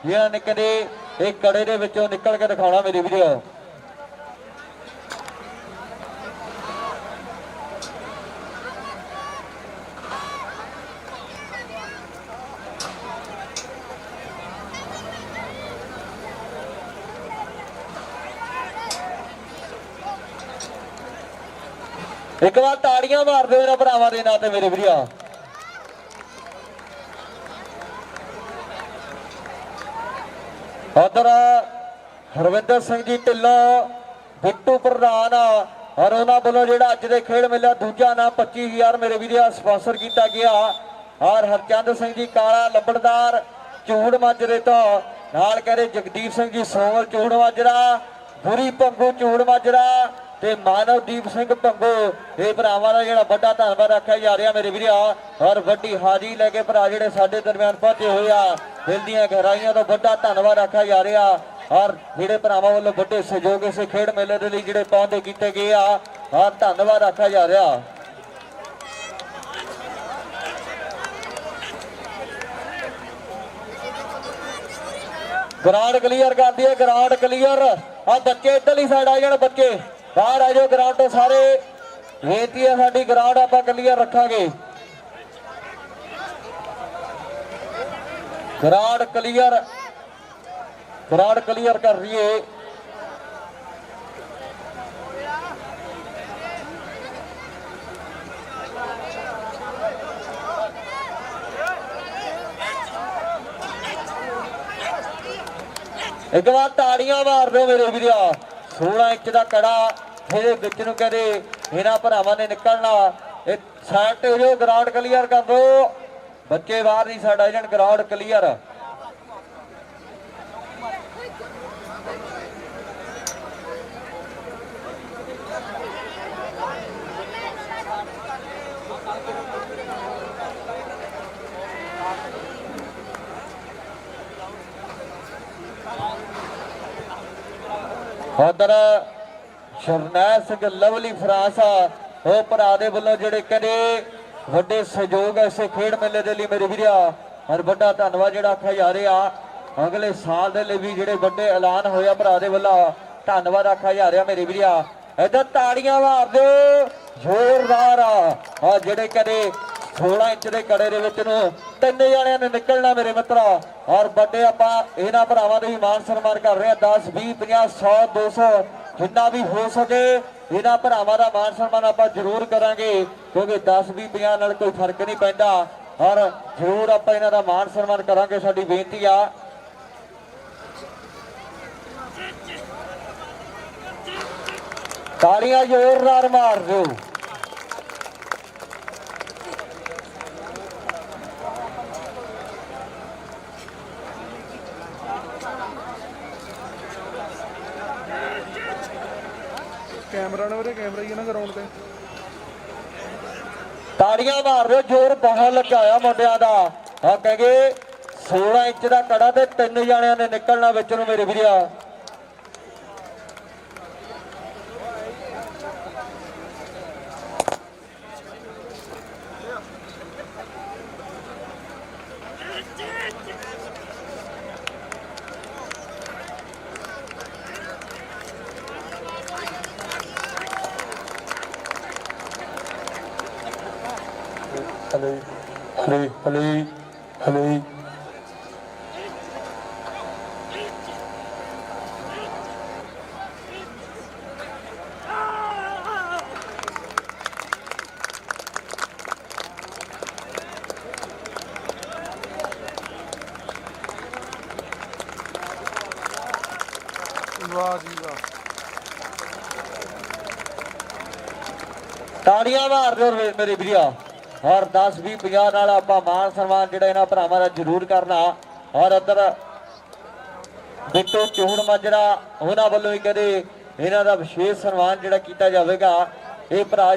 ਜਿਹਨਾਂ ਨੇ ਕਦੇ ਇਹ ਕੜੇ ਦੇ ਵਿੱਚੋਂ ਨਿਕਲ ਕੇ ਦਿਖਾਉਣਾ ਮੇਰੀ ਵੀਡੀਓ। ਇੱਕ ਵਾਰ ਤਾੜੀਆਂ ਮਾਰ ਦਿਓ ਇਹਨਾਂ ਭਰਾਵਾਂ ਦੇ ਨਾਂ ਤੇ ਮੇਰੇ ਵੀਡੀਓ। ਉਧਰ ਹਰਵਿੰਦਰ ਸਿੰਘ ਜੀ ਢਿੱਲੋਂ, ਬਿੱਟੂ ਪ੍ਰਧਾਨ, ਔਰ ਉਹਨਾਂ ਵੱਲੋਂ ਜਿਹੜਾ ਅੱਜ ਦੇ ਖੇਡ ਮੇਲਾ ਦੂਜਾ ਨਾਮ 25000 ਮੇਰੇ ਵੀਰਿਆ ਸਪਾਂਸਰ ਕੀਤਾ ਗਿਆ। ਔਰ ਹਰਚੰਦ ਸਿੰਘ ਜੀ ਕਾਲਾ ਲੰਬੜਦਾਰ ਝੂੜ ਮਾਜਰੇ ਤੋਂ, ਨਾਲ ਕਹਿੰਦੇ ਜਗਦੀਪ ਸਿੰਘ ਜੀ ਸੋਮਲ ਝੂੜ ਮਾਜਰਾ, ਬੁਰੀ ਭੰਗੂ ਝੂੜ ਮਾਜਰਾ ਤੇ ਮਾਨਵਦੀਪ ਸਿੰਘ ਭੰਗੋ ਇਹ ਭਰਾਵਾਂ ਦਾ ਜਿਹੜਾ ਵੱਡਾ ਧੰਨਵਾਦ ਰੱਖਿਆ ਜਾ ਰਿਹਾ ਮੇਰੇ ਵੀਰਿਆ ਔਰ ਵੱਡੀ ਹਾਜ਼ਰੀ ਲੈ ਕੇ ਭਰਾ ਜਿਹੜੇ ਸਾਡੇ ਦਰਮਿਆਨ ਪਹੁੰਚੇ ਹੋਏ ਆ, ਦਿਲ ਦੀਆਂ ਗਹਿਰਾਈਆਂ ਤੋਂ ਵੱਡਾ ਧੰਨਵਾਦ ਰੱਖਿਆ ਜਾ ਰਿਹਾ ਔਰ ਜਿਹੜੇ ਭਰਾਵਾਂ ਵੱਲੋਂ ਵੱਡੇ ਸਹਿਯੋਗ ਇਸੇ ਖੇਡ ਮੇਲੇ ਦੇ ਲਈ ਜਿਹੜੇ ਪਹੁੰਚੇ ਕੀਤੇ ਗਏ ਆ ਔਰ ਧੰਨਵਾਦ ਰੱਖਿਆ ਜਾ ਰਿਹਾ। ਗਰਾਊਂਡ ਕਲੀਅਰ ਕਰਦੀ ਹੈ ਗਰਾਊਂਡ ਕਲੀਅਰ ਆ ਬੱਚੇ ਇੱਧਰਲੀ ਸਾਈਡ ਆ ਜਾਣ ਬੱਚੇ। ਬਾਹਰ ਆ ਜਾਓ ਗਰਾਊਂਡ ਤੋਂ ਸਾਰੇ। ਬੇਨਤੀ ਹੈ ਸਾਡੀ ਗਰਾਊਂਡ ਆਪਾਂ ਕਲੀਅਰ ਰੱਖਾਂਗੇ। Ground clear. ਗਰਾਊਂਡ ਕਲੀਅਰ ਕਰ ਰਹੀਏ ਇੱਕ ਵਾਰ ਤਾੜੀਆਂ ਮਾਰ ਦਿਓ ਮੇਰੇ ਵੀਰਿਆ 16 ਇੰਚ ਦਾ ਕੜਾ। ਇਹਦੇ ਵਿੱਚ ਨੂੰ ਕਹਦੇ, ਇਹਨਾਂ ਭਰਾਵਾਂ ਨੇ ਨਿਕਲਣਾ। ਇਹ ਸਾਈਡ ਹੋ ਜਾਓ ਗਰਾਊਂਡ ਕਲੀਅਰ ਕਰ ਦਿਓ ਬੱਚੇ ਬਾਹਰ ਨਹੀਂ, ਸਾਡਾ ਜਣ ਗਰਾਊਂਡ ਕਲੀਅਰ ਉਧਰ ਸ਼ਰਨੈਲ ਸਿੰਘ ਲਵਲੀ ਫਰਾਂਸ ਉਹ ਭਰਾ ਦੇ ਵੱਲੋਂ ਜਿਹੜੇ ਕਹਿੰਦੇ ਵੱਡੇ ਸਹਿਯੋਗ ਐਸੇ ਖੇਡ ਮੇਲੇ ਦੇ ਲਈ ਮੇਰੇ ਵੀਰਿਆ ਹਰ ਵੱਡਾ ਧੰਨਵਾਦ ਜਿਹੜਾ ਆਖਿਆ ਜਾ ਰਿਹਾ। ਅਗਲੇ ਸਾਲ ਦੇ ਲਈ ਵੀ ਜਿਹੜੇ ਵੱਡੇ ਐਲਾਨ ਹੋਇਆ ਭਰਾ ਦੇ ਵੱਲੋਂ, ਧੰਨਵਾਦ ਆਖਿਆ ਜਾ ਰਿਹਾ ਮੇਰੇ ਵੀਰਿਆ। ਇੱਧਰ ਤਾੜੀਆਂ ਮਾਰ ਦਿਓ ਜ਼ੋਰਦਾਰ ਆ। ਆਹ ਜਿਹੜੇ ਕਹਿੰਦੇ 16 ਇੰਚ ਦੇ ਕੜੇ ਦੇ ਵਿੱਚ ਨੂੰ ਤਿੰਨ ਜਣਿਆਂ ਨੇ ਨਿਕਲਣਾ ਮੇਰੇ ਮਿੱਤਰਾ, ਔਰ ਵੱਡੇ ਆਪਾਂ ਇਹਨਾਂ ਭਰਾਵਾਂ ਦੇ ਵੀ ਮਾਨ ਸਨਮਾਨ ਕਰ ਰਹੇ ਆ 10 20 50 100 200 ਜਿੰਨਾ ਵੀ ਹੋ ਸਕੇ, ਇਹਨਾਂ ਭਰਾਵਾਂ ਦਾ ਮਾਣ ਸਨਮਾਨ ਆਪਾਂ ਜ਼ਰੂਰ ਕਰਾਂਗੇ, ਕਿਉਂਕਿ 10 20 50 ਨਾਲ ਕੋਈ ਫ਼ਰਕ ਨਹੀਂ ਪੈਂਦਾ। ਔਰ ਜ਼ਰੂਰ ਆਪਾਂ ਇਹਨਾਂ ਦਾ ਮਾਣ ਸਨਮਾਨ ਕਰਾਂਗੇ, ਸਾਡੀ ਬੇਨਤੀ ਆ। ਤਾੜੀਆਂ ਜ਼ੋਰਦਾਰ ਮਾਰ ਦਿਓ। ਕੈਮਰਾ ਨਾ ਵੀਰੇ, ਕੈਮਰਾ ਹੀ ਹੈ ਨਾ ਗਰਾਊਂਡ ਤੇ। ਤਾੜੀਆਂ ਮਾਰ ਦਿਓ ਜ਼ੋਰ ਬਹੁਤ ਲੱਗਾ ਮੁੰਡਿਆਂ ਦਾ। ਆ ਕਹਗੇ 16 ਇੰਚ ਦਾ ਕੜਾ ਤੇ ਤਿੰਨ ਜਾਣਿਆਂ ਨੇ ਨਿਕਲਣਾ ਵਿੱਚ ਨੂੰ ਮੇਰੇ ਵੀਰਿਆ। ਹਲੇ ਹਲੇ ਹਲੇ ਹਲੇ। ਵਾਹ ਜੀ ਵਾਹ। ਤਾੜੀਆਂ ਮਾਰ ਦਿਓ ਮੇ- ਮੇਰੇ ਵੀਰਿਆ। ਔਰ 10 20 50 ਨਾਲ ਆਪਾਂ ਮਾਨ ਸਨਮਾਨ ਜਿਹੜਾ ਇਹਨਾਂ ਭਰਾਵਾਂ ਦਾ ਜ਼ਰੂਰ ਕਰਨਾ। ਔਰ ਇੱਧਰ ਬਿੱਟੂ ਚੂਹਣ ਮਾਜਰਾ ਉਹਨਾਂ ਵੱਲੋਂ ਹੀ ਕਦੇ ਇਹਨਾਂ ਦਾ ਵਿਸ਼ੇਸ਼ ਸਨਮਾਨ ਜਿਹੜਾ ਕੀਤਾ ਜਾਵੇਗਾ। ਇਹ ਭਰਾ ਜਿਹੜੇ